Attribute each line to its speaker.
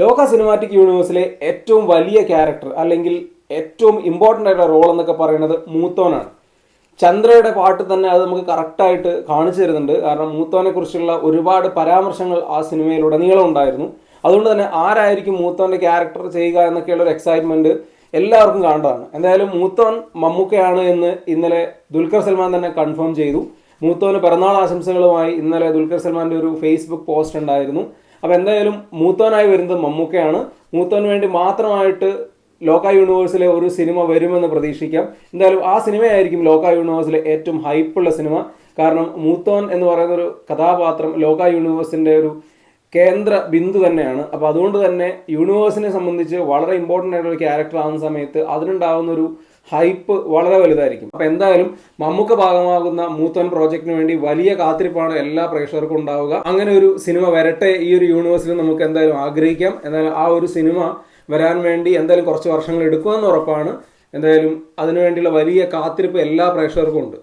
Speaker 1: ലോക സിനിമാറ്റിക് യൂണിവേഴ്സിലെ ഏറ്റവും വലിയ ക്യാരക്ടർ അല്ലെങ്കിൽ ഏറ്റവും ഇമ്പോർട്ടന്റ് ആയിട്ടുള്ള റോൾ എന്നൊക്കെ പറയുന്നത് മൂത്തോനാണ്. ചന്ദ്രയുടെ പാട്ട് തന്നെ അത് നമുക്ക് കറക്റ്റായിട്ട് കാണിച്ചു തരുന്നുണ്ട്. കാരണം മൂത്തോനെ കുറിച്ചുള്ള ഒരുപാട് പരാമർശങ്ങൾ ആ സിനിമയിലുടനീളം ഉണ്ടായിരുന്നു. അതുകൊണ്ട് തന്നെ ആരായിരിക്കും മൂത്തോന്റെ ക്യാരക്ടർ ചെയ്യുക എന്നൊക്കെയുള്ള ഒരു എക്സൈറ്റ്മെന്റ് എല്ലാവർക്കും കാണേണ്ടതാണ്. എന്തായാലും മൂത്തോൻ മമ്മൂക്കയാണ് എന്ന് ഇന്നലെ ദുൽഖർ സൽമാൻ തന്നെ കൺഫേം ചെയ്തു. മൂത്തോന് പിറന്നാൾ ആശംസകളുമായി ഇന്നലെ ദുൽഖർ സൽമാന്റെ ഒരു ഫേസ്ബുക്ക് പോസ്റ്റ് ഉണ്ടായിരുന്നു. അപ്പോൾ എന്തായാലും മൂത്തോനായി വരുന്നത് മമ്മൂക്കയാണ്. മൂത്തോന് വേണ്ടി മാത്രമായിട്ട് ലോക യൂണിവേഴ്സിലെ ഒരു സിനിമ വരുമെന്ന് പ്രതീക്ഷിക്കാം. എന്തായാലും ആ സിനിമയായിരിക്കും ലോക യൂണിവേഴ്സിലെ ഏറ്റവും ഹൈപ്പുള്ള സിനിമ. കാരണം മൂത്തോൻ എന്ന് പറയുന്ന ഒരു കഥാപാത്രം ലോക യൂണിവേഴ്സിന്റെ ഒരു കേന്ദ്ര ബിന്ദു തന്നെയാണ്. അപ്പോൾ അതുകൊണ്ട് തന്നെ യൂണിവേഴ്സിനെ സംബന്ധിച്ച് വളരെ ഇമ്പോർട്ടന്റ് ആയിട്ടുള്ള ക്യാരക്ടർ ആകുന്ന സമയത്ത് അതിനുണ്ടാകുന്ന ഒരു ഹൈപ്പ് വളരെ വലുതായിരിക്കും. അപ്പോൾ എന്തായാലും മമ്മൂക്ക ഭാഗമാകുന്ന മൂത്തൻ പ്രോജക്റ്റിന് വേണ്ടി വലിയ കാത്തിരിപ്പാണ് എല്ലാ പ്രേക്ഷകർക്കും ഉണ്ടാവുക. അങ്ങനെ ഒരു സിനിമ വരട്ടെ ഈ ഒരു യൂണിവേഴ്സിൽ നമുക്ക് എന്തായാലും ആഗ്രഹിക്കാം. എന്നാൽ ആ ഒരു സിനിമ വരാൻ വേണ്ടി എന്തായാലും കുറച്ച് വർഷങ്ങൾ എടുക്കുമെന്ന് ഉറപ്പാണ്. എന്തായാലും അതിനുവേണ്ടിയുള്ള വലിയ കാത്തിരിപ്പ് എല്ലാ പ്രേക്ഷകർക്കും ഉണ്ട്.